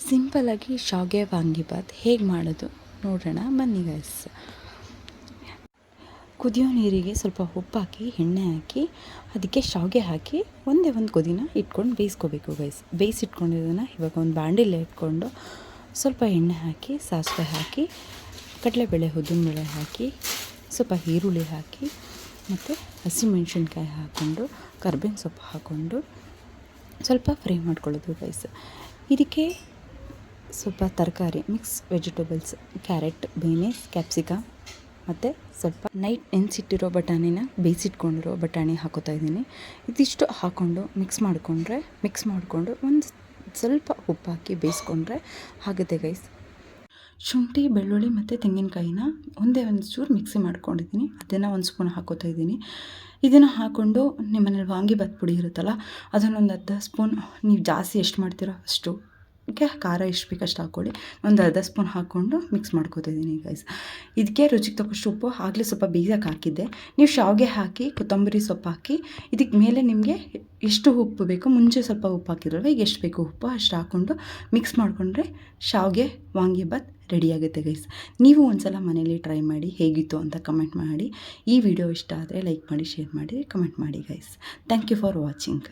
ಸಿಂಪಲಾಗಿ ಶಾವ್ಗೆ ವಾಂಗಿಬಾತ್ ಹೇಗೆ ಮಾಡೋದು ನೋಡೋಣ ಬನ್ನಿ ಗೈಸ್ ಕುದಿಯೋ ನೀರಿಗೆ ಸ್ವಲ್ಪ ಉಪ್ಪು ಹಾಕಿ, ಎಣ್ಣೆ ಹಾಕಿ, ಅದಕ್ಕೆ ಶಾವಿಗೆ ಹಾಕಿ ಒಂದೇ ಒಂದು ಕುದಿನ ಇಟ್ಕೊಂಡು ಬೇಯಿಸ್ಕೋಬೇಕು ಗೈಸ್ ಬೇಯಿಸಿಟ್ಕೊಂಡಿದ್ದನ್ನು ಇವಾಗ ಒಂದು ಬಾಂಡಿಲೆ ಇಟ್ಕೊಂಡು ಸ್ವಲ್ಪ ಎಣ್ಣೆ ಹಾಕಿ, ಸಾಸಿವೆ ಹಾಕಿ, ಕಡಲೆಬೇಳೆ, ಉದ್ದಿನಬೇಳೆ ಹಾಕಿ, ಸ್ವಲ್ಪ ಈರುಳ್ಳಿ ಹಾಕಿ, ಮತ್ತು ಹಸಿಮೆಣಸಿನ್ಕಾಯಿ ಹಾಕ್ಕೊಂಡು ಕರ್ಬೇವಿನ ಸೊಪ್ಪು ಹಾಕ್ಕೊಂಡು ಸ್ವಲ್ಪ ಫ್ರೈ ಮಾಡ್ಕೊಳ್ಳೋದು ಗೈಸ್ ಇದಕ್ಕೆ ಸ್ವಲ್ಪ ತರಕಾರಿ mix vegetables carrot beans capsicum ಮತ್ತು ಸ್ವಲ್ಪ ನೈಟ್ ನೆನೆಸಿಟ್ಟಿರೋ ಬಟಾಣಿನ ಬೇಯಿಸಿಟ್ಕೊಂಡಿರೋ ಬಟಾಣಿ ಹಾಕೋತಾ ಇದ್ದೀನಿ. ಇದಿಷ್ಟು ಹಾಕ್ಕೊಂಡು ಮಿಕ್ಸ್ ಮಾಡಿಕೊಂಡ್ರೆ ಮಿಕ್ಸ್ ಮಾಡಿಕೊಂಡು ಒಂದು ಸ್ವಲ್ಪ ಉಪ್ಪು ಹಾಕಿ ಬೇಯಿಸ್ಕೊಂಡ್ರೆ ಆಗುತ್ತೆ ಗೈಸ್ ಶುಂಠಿ, ಬೆಳ್ಳುಳ್ಳಿ ಮತ್ತು ತೆಂಗಿನಕಾಯಿನ ಒಂದೇ ಒಂದು ಚೂರು ಮಿಕ್ಸಿ ಮಾಡ್ಕೊಂಡಿದ್ದೀನಿ. ಅದನ್ನು ಒಂದು ಸ್ಪೂನ್ ಹಾಕೋತಾ ಇದ್ದೀನಿ. ಇದನ್ನು ಹಾಕ್ಕೊಂಡು ನಿಮ್ಮನೇಲಿ ವಾಂಗಿಬಾತ್ ಪುಡಿ ಇರುತ್ತಲ್ಲ, ಅದನ್ನೊಂದು ಅರ್ಧ ಸ್ಪೂನ್ ನೀವು ಜಾಸ್ತಿ ಎಷ್ಟು ಮಾಡ್ತೀರೋ ಅಷ್ಟು ಗೆ ಖಾರ ಎಷ್ಟು ಬೇಕಷ್ಟು ಹಾಕ್ಕೊಳ್ಳಿ ಒಂದು ಅರ್ಧ ಸ್ಪೂನ್ ಹಾಕ್ಕೊಂಡು ಮಿಕ್ಸ್ ಮಾಡ್ಕೋತಿದ್ದೀನಿ ಗೈಸ್ ಇದಕ್ಕೆ ರುಚಿಗೆ ತಕ್ಕಷ್ಟು ಉಪ್ಪು, ಆಗಲೇ ಸ್ವಲ್ಪ ಬೀಜಕ್ಕೆ ಹಾಕಿದ್ದೆ. ನೀವು ಶಾವಿಗೆ ಹಾಕಿ, ಕೊತ್ತಂಬರಿ ಸೊಪ್ಪು ಹಾಕಿ ಇದಕ್ಕೆ ಮೇಲೆ ನಿಮಗೆ ಎಷ್ಟು ಉಪ್ಪು ಬೇಕು, ಮುಂಚೆ ಸ್ವಲ್ಪ ಉಪ್ಪು ಹಾಕಿದ್ರಲ್ವ, ಈಗ ಎಷ್ಟು ಬೇಕು ಉಪ್ಪು ಅಷ್ಟು ಹಾಕ್ಕೊಂಡು ಮಿಕ್ಸ್ ಮಾಡಿಕೊಂಡ್ರೆ ಶಾವಿಗೆ ವಾಂಗಿಬಾತ್ ರೆಡಿಯಾಗುತ್ತೆ ಗೈಸ್ ನೀವು ಒಂದ್ಸಲ ಮನೇಲಿ ಟ್ರೈ ಮಾಡಿ ಹೇಗಿತ್ತು ಅಂತ ಕಮೆಂಟ್ ಮಾಡಿ. ಈ ವಿಡಿಯೋ ಇಷ್ಟ ಆದರೆ ಲೈಕ್ ಮಾಡಿ ಶೇರ್ ಮಾಡಿ ಕಮೆಂಟ್ ಮಾಡಿ guys thank you for watching